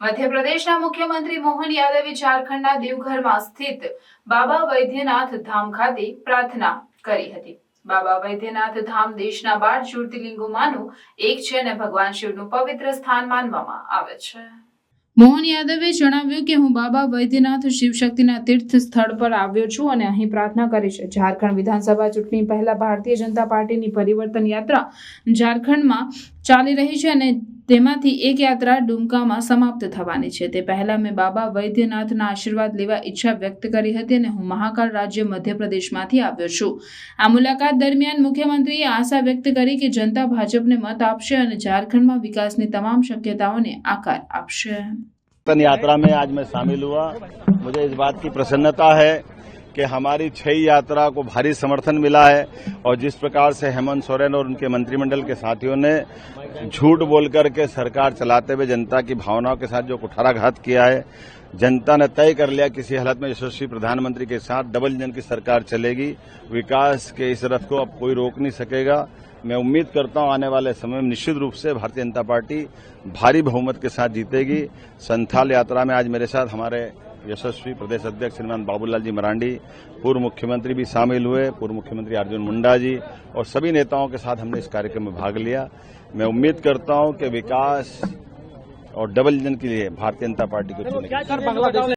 મધ્યપ્રદેશના મુખ્યમંત્રી મોહન યાદવે ઝારખંડના દેવઘરમાં સ્થિત બાબા વૈદ્યનાથ ધામ ખાતે પ્રાર્થના કરી હતી. બાબા વૈદ્યનાથ ધામ દેશના બાર જ્યોતિર્લિંગોમાંનું એક છે અને ભગવાન શિવનું પવિત્ર સ્થાન માનવામાં આવે છે. મોહન યાદવે જણાવ્યું કે હું બાબા વૈદ્યનાથ શિવશક્તિના તીર્થ સ્થળ પર આવ્યો છું અને અહીં પ્રાર્થના કરી છે ઝારખંડ વિધાનસભા ચૂંટણી પહેલા ભારતીય જનતા પાર્ટીની પરિવર્તન યાત્રા ઝારખંડમાં ચાલી રહી છે અને તેમાંથી એક યાત્રા ડુમકામાં સમાપ્ત થવાની છે તે પહેલા મેં બાબા વૈદ્યનાથના આશીર્વાદ લેવા ઈચ્છા વ્યક્ત કરી હતી અને હું મહાકાળ રાજ્ય મધ્યપ્રદેશમાંથી આવ્યો છું આ મુલાકાત દરમિયાન મુખ્યમંત્રીએ આશા વ્યક્ત કરી કે જનતા ભાજપને મત આપશે અને ઝારખંડમાં વિકાસની તમામ શક્યતાઓને આકાર આપશે परिवर्तन यात्रा में आज मैं शामिल हुआ मुझे इस बात की प्रसन्नता है कि हमारी छह यात्रा को भारी समर्थन मिला है और जिस प्रकार से हेमंत सोरेन और उनके मंत्रिमंडल के साथियों ने झूठ बोल करके सरकार चलाते हुए जनता की भावनाओं के साथ जो कुठाराघात किया है, जनता ने तय कर लिया किसी हालत में यशस्वी प्रधानमंत्री के साथ डबल इंजन की सरकार चलेगी। विकास के इस रथ को अब कोई रोक नहीं सकेगा। मैं उम्मीद करता हूँ आने वाले समय में निश्चित रूप से भारतीय जनता पार्टी भारी बहुमत के साथ जीतेगी। संथाल यात्रा में आज मेरे साथ हमारे यशस्वी प्रदेश अध्यक्ष श्रीमान बाबूलाल जी मरांडी, पूर्व मुख्यमंत्री भी शामिल हुए, पूर्व मुख्यमंत्री अर्जुन मुंडा जी और सभी नेताओं के साथ हमने इस कार्यक्रम में भाग लिया। मैं उम्मीद करता हूँ कि विकास और डबल इंजन के लिए भारतीय जनता पार्टी को चुनेगी।